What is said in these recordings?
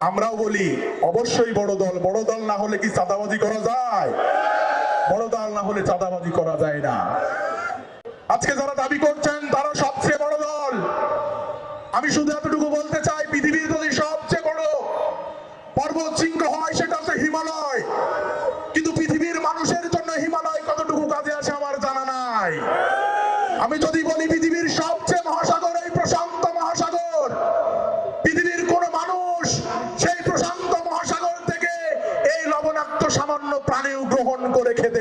আমরাও বলি, অবশ্যই বড় দল বড় দল না হলে কি চাঁদাবাজি করা যায়? বড় দল না হলে চাঁদাবাজি করা যায় না। আজকে যারা দাবি করছেন, তারা সবচেয়ে বড় দল। আমি শুধু এতটুকু বলতে চাই, পৃথিবীর যদি সবচেয়ে বড় পর্বত শৃঙ্গ হয়, সেটা হচ্ছে হিমালয়।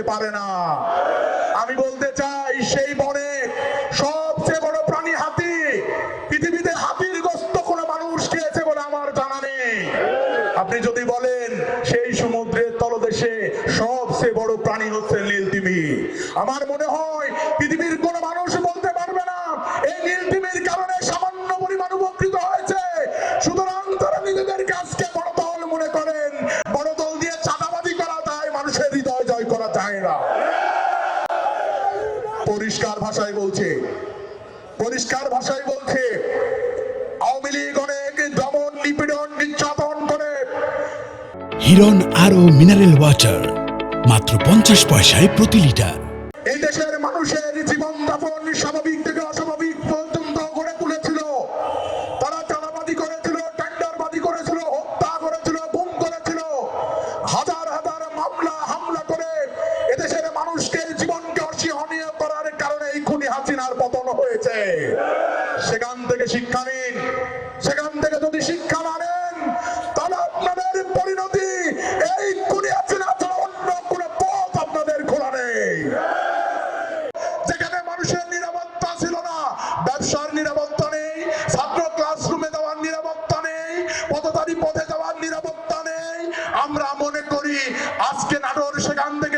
পারে না। আমি বলতে চাই, সেই বনে সবচেয়ে বড় প্রাণী হাতি, পৃথিবীতে হাতির গ্রস্ত কোনো মানুষ খেয়েছে বলে আমার জানা নেই। আপনি যদি বলেন, সেই সমুদ্রের তলদেশে সবচেয়ে বড় প্রাণী হচ্ছে নীল তিমি। আমার মনে হয়, পৃথিবীর কোন মানুষ বলতে পরিষ্কার ভাষায় বলছে। পরিষ্কার ভাষায় বলছে, আওয়ামী লীগ অনেক দমন নিপীড়ন, নির্যাতন করে। হিরন আরও মিনারেল ওয়াটার মাত্র পঞ্চাশ পয়সায় প্রতি লিটার। থেকে শিক্ষা নিন। সেখান থেকে যদি শিক্ষা না নেন, তাহলে আপনাদের পরিণতি এই ছাড়া অন্য পথ আপনাদের খোলা মানুষের নিরাপত্তা ছিল না, ব্যবসার নিরাপত্তা নেই, ছাত্র ক্লাসরুমে যাওয়ার নিরাপত্তা নেই পথে যাওয়ার নিরাপত্তা নেই। আমরা মনে করি আজকে নাটোর সেখান থেকে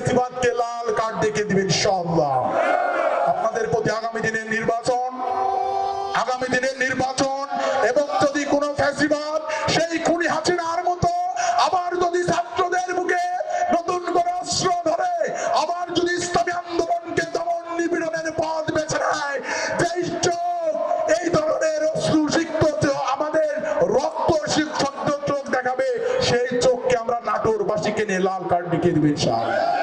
ফ্যাসিবাদকে লাল কার্ড দেখে দিবেন ইনশাআল্লাহ। আপনাদের প্রতি আগামী দিনের নির্বাচন, আগামী দিনের নির্বাচন, এবং যদি কোনো ফ্যাসিবাদ, সেই খুনি হাসিনার মতো আবার যদি ছাত্রদের বুকে নতুন করে অস্ত্র ধরে, আবার যদি ইসলামী আন্দোলনকে দমন নিপীড়নের পথ বেছে নেয় যেই চোখ, এই ধরনের অস্ত্র সিক্ত আমাদের রক্ত সিক্ত চোখ দেখাবে, সেই চোখকে আমরা নাটোরবাসীকে নিয়ে লাল কার্ড দেখিয়ে দিবে ইনশাআল্লাহ।